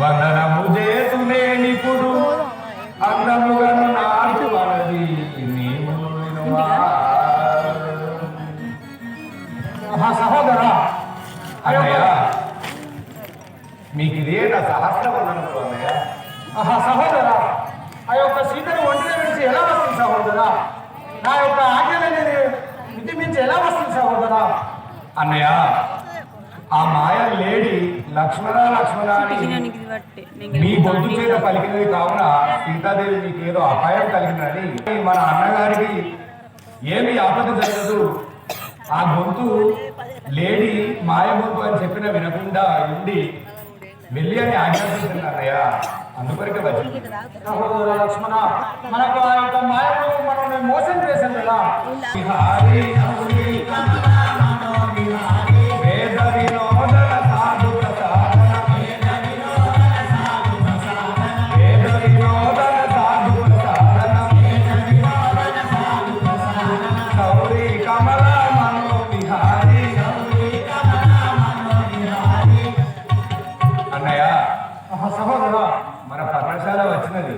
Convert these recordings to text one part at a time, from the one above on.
వందనము చేతునేనిపుడు అందముగను నాడు వలది నీవు వినుమా. ఆహా సహోదరా అన్నయ్య. మీకు ఇదే నా సహస్ర వందనములు అన్నయ్య. ఆహా సహోదరా ఆ యొక్క సీతను ఒంటిగా విడిచి ఎలా వస్తుంది సహోదరా? నా యొక్క ఆజ్ఞలని మితి మించి ఎలా వస్తుంది సహోదరా? అన్నయ్య ఆ మాయ లేడి లక్ష్మణ లక్ష్మణ మీ గొంతు చేత పలికినది కావున సీతాదేవి మీకు ఏదో అపాయం కలిగిందని మన అన్నగారికి ఏమి ఆపద జరగదు. ఆ గొంతు లేడి మాయ గొంతు అని చెప్పిన వినకుండా ఉండి వెళ్ళి అని ఆజ్ఞాపించింది అన్నయ్య అందుకొరకే వచ్చింది లక్ష్మణ మనకు ఆ యొక్క మోసం చేశాం కదా అన్నయ్య. సహోదరా మన పర్ణశాల వచ్చినది.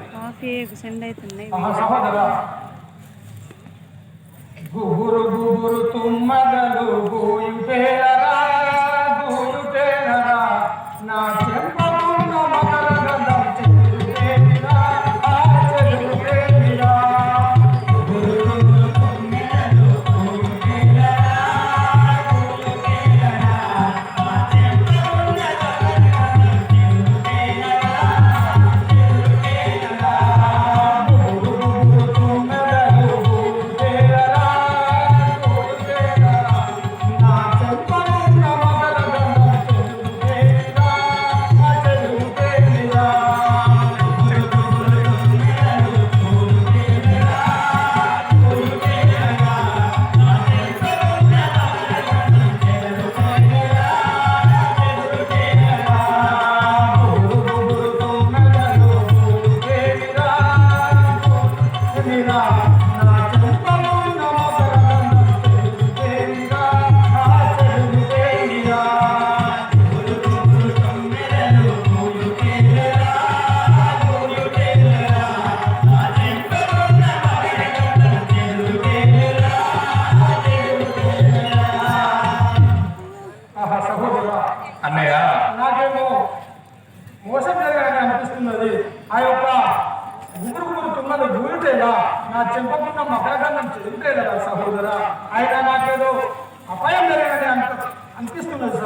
సహోదరా. గుబురు గుబురు తుమ్మదలు గూయుటేరా గూయుటేనరా నా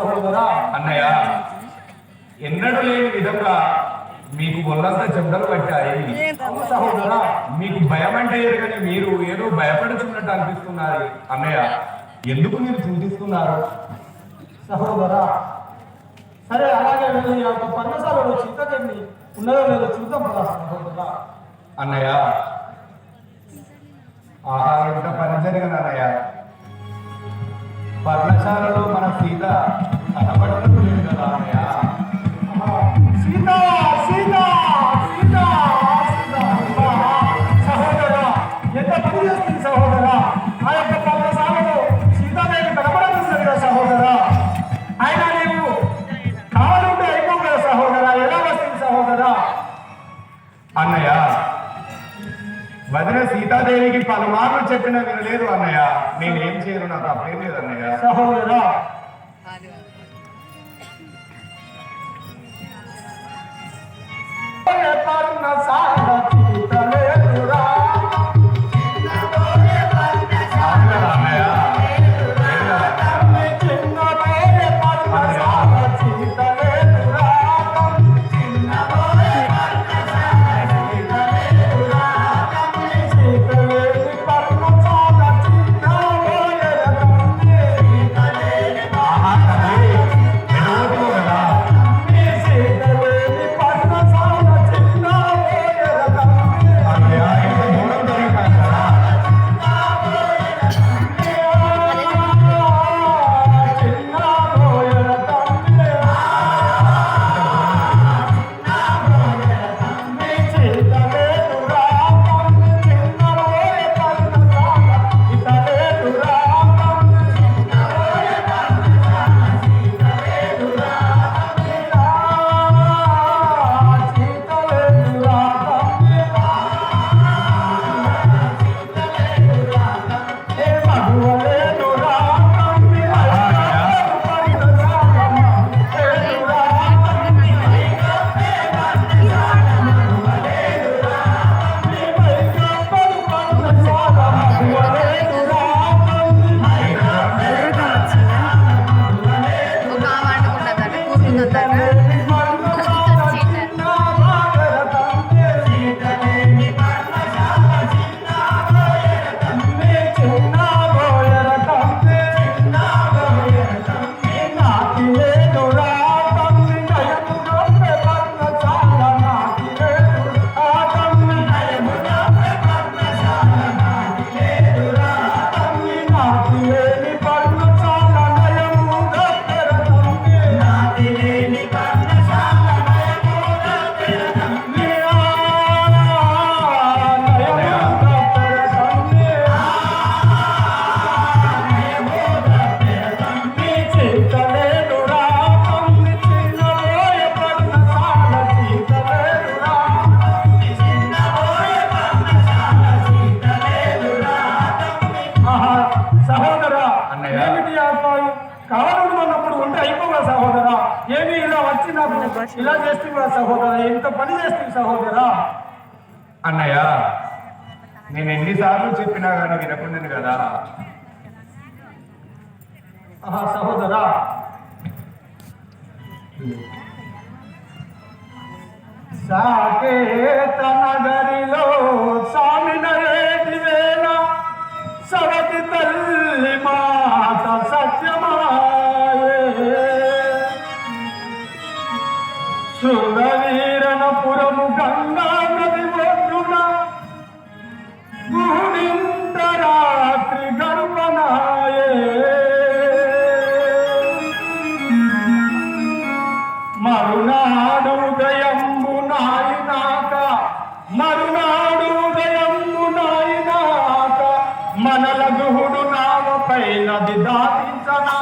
సహోదరా అన్నయ్య ఎన్నడూ లేని విధంగా మీకు ఒళ్ళంతా చెమటలు పట్టాయి. సహోదరా మీకు భయం అంటే ఎరుగని మీరు ఏదో భయపడుచున్నట్టు అనిపిస్తున్నారు. అన్నయ్య ఎందుకు మీరు చింతిస్తున్నారు? సహోదరా సరే అలాగే వెళ్ళి యొక్క పర్ణశాలలో చింతకండి ఉన్నదో లేదో చూద్దాం కదా సహోదరా. అన్నయ్య ఆహా ఎంత పని జరిగింది అన్నయ్య. పర్ణశాలలో మన సీత కదా అన్నయ్య సహోదరా ఎంత సహోదరా సహోదరా కావాలంటే సహోదరా ఎలా సహోదరా అన్నయ్య వదిన సీతాదేవికి పలుమార్లు చెప్పిన వినలేదు అన్నయ్య. నేనేం చేయను నాకు అప్పేం లేదు అన్నయ్య. సహోదరా చేస్తున్నా సహోదరా ఎంత పని చేస్తుంది సహోదరా అన్నయ్య నేను ఎన్నిసార్లు చెప్పినా కానీ వినకుండాను కదా. సహోదరా సాకేత నగరిలో దాటించనా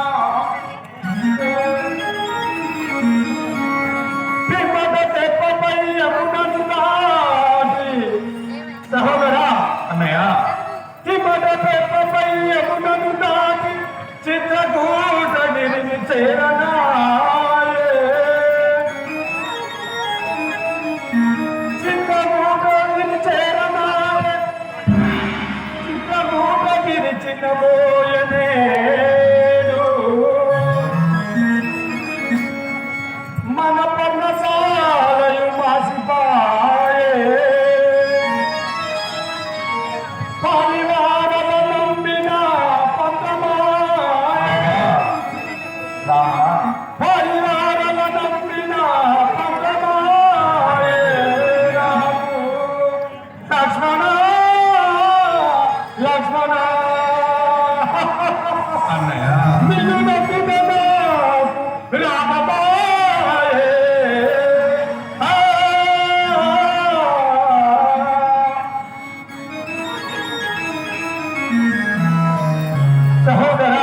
సహోదర.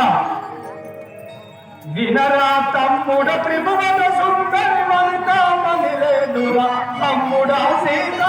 వినరా తమ్ముడ ప్రభువత సుందరి మనిత మనిలేదురా తమ్ముడా సీత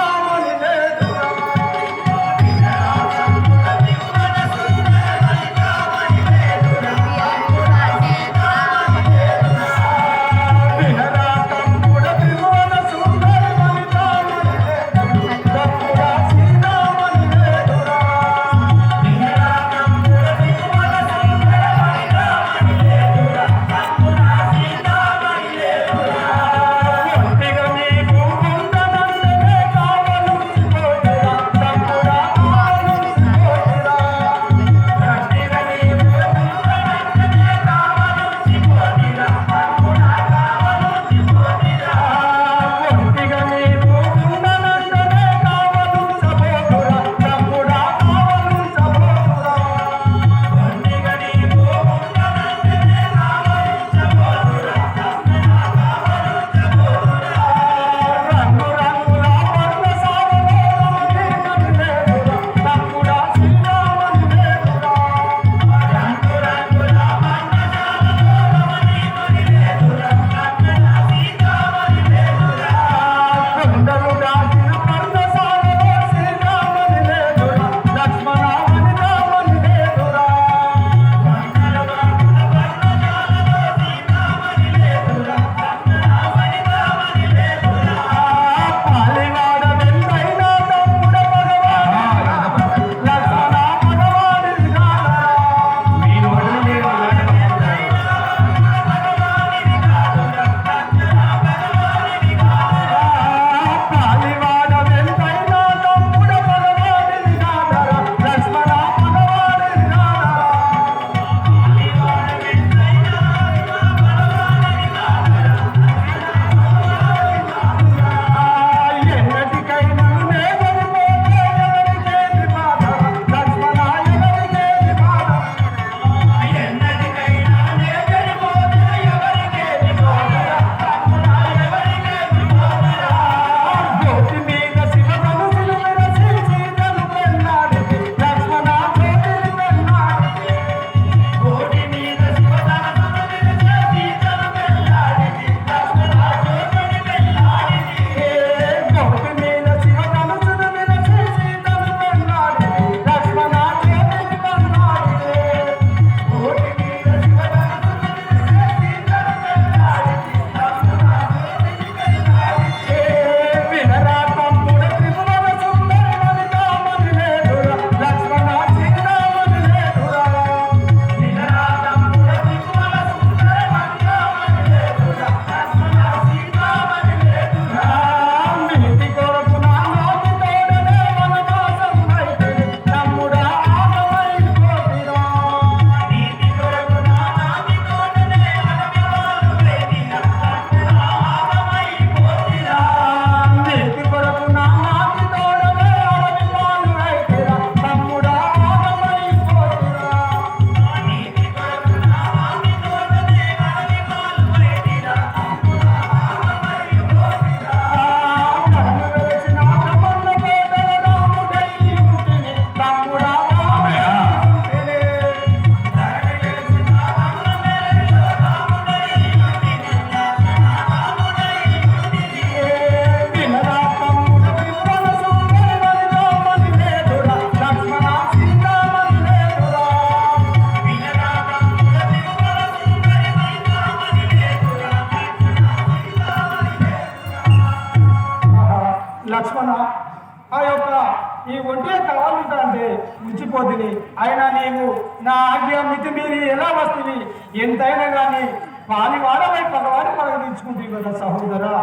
పగవాడి కదా సహోదరా.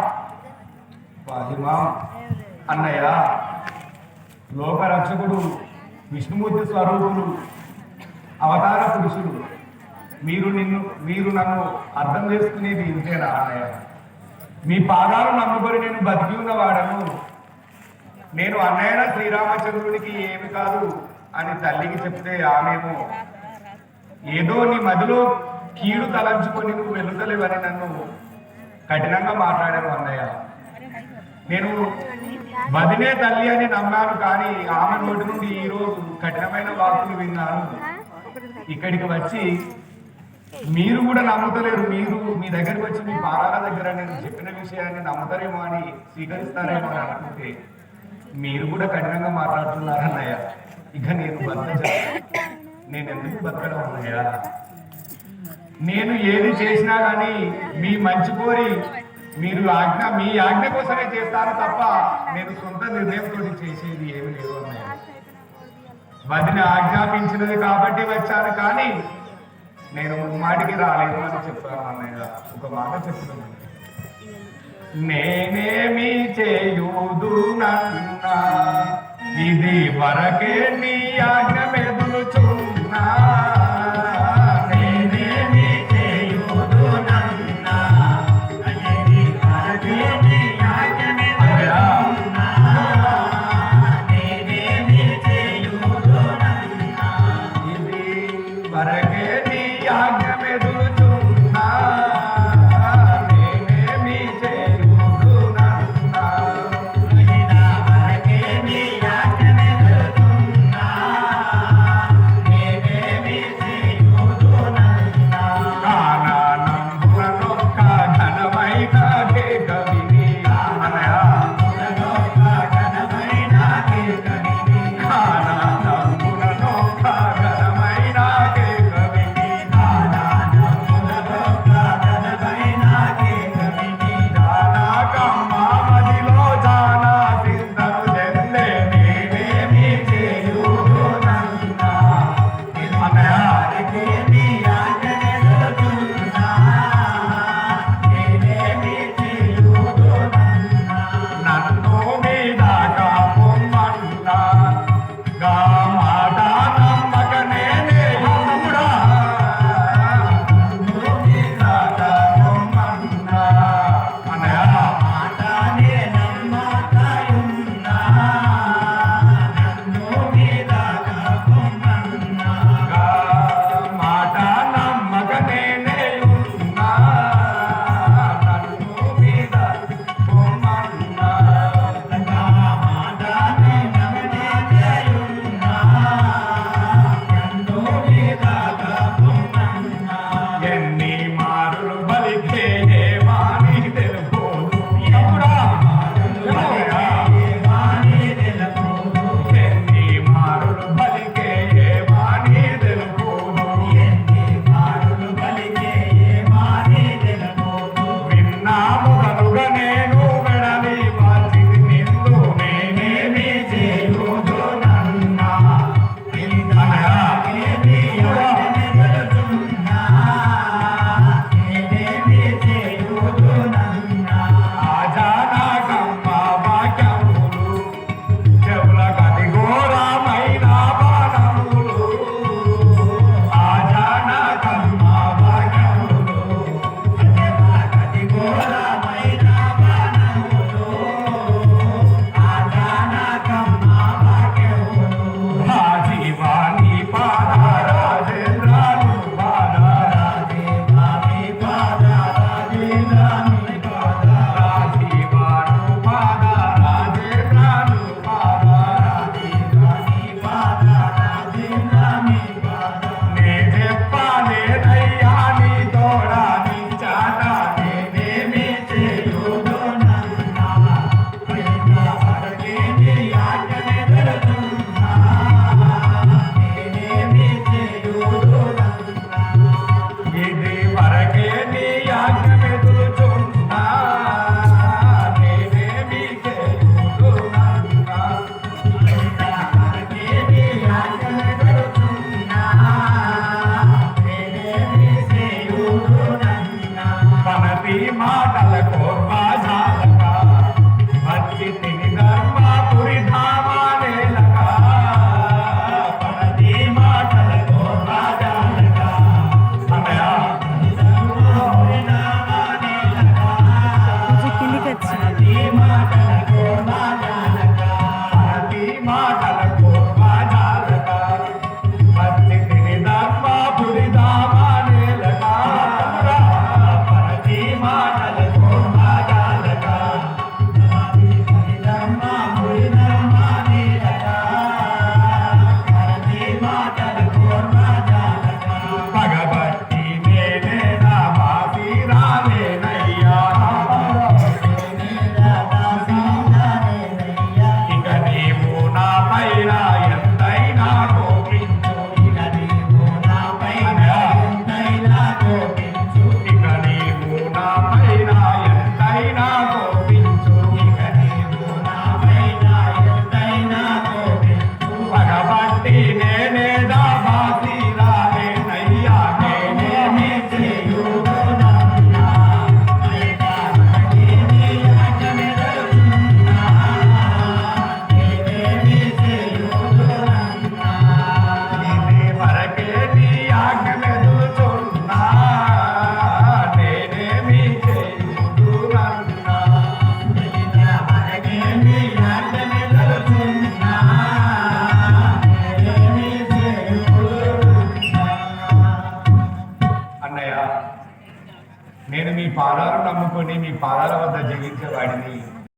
వాహిమా అన్నయ్య లోకరక్షకుడు విష్ణుమూర్తి స్వరూపుడు అవతార పురుషుడు మీరు నిన్ను మీరు నన్ను అర్థం చేసుకునేది ఇంతేనా అన్నయ్య? మీ పాదాలు నమ్ముకొని నేను బతికి ఉన్నవాడను. నేను అన్నయ్య శ్రీరామచంద్రుడికి ఏమి కాదు అని తల్లికి చెప్తే ఆమెమో ఏదో నీ మదిలో కీడు తలంచుకొని నువ్వు వెళుతలేవని నన్ను కఠినంగా మాట్లాడాను అన్నయ్య. నేను వదినే తల్లి అని నమ్మాను కానీ ఆమె నోటి నుండి ఈ రోజు కఠినమైన వాక్కులు విన్నాను. ఇక్కడికి వచ్చి మీరు కూడా నమ్ముతలేరు మీరు మీ దగ్గరికి వచ్చి మీ పారాల దగ్గర నేను చెప్పిన విషయాన్ని నమ్ముతారేమో అని స్వీకరిస్తారేమో అని అనుకుంటే మీరు కూడా కఠినంగా మాట్లాడుతున్నారు అన్నయ్య. ఇక నేను బతకను నేను ఎందుకు బతకడం అన్నయ్య? నేను ఏది చేసినా కానీ మీ మంచి కోరి మీరు ఆజ్ఞ మీ ఆజ్ఞ కోసమే చేస్తాను తప్ప నేను సొంత నిర్ణయంతో చేసేది ఏమి లేదు అన్నాయి వదిన ఆజ్ఞాపించినది కాబట్టి వచ్చాను కానీ నేను మాటికి రాలేదు అని చెప్తాను అన్నయ్య. ఒక మాట చెప్తున్నాను నేనేమి చేయూదు నన్నా. ఇది వరకే నీ ఆజ్ఞ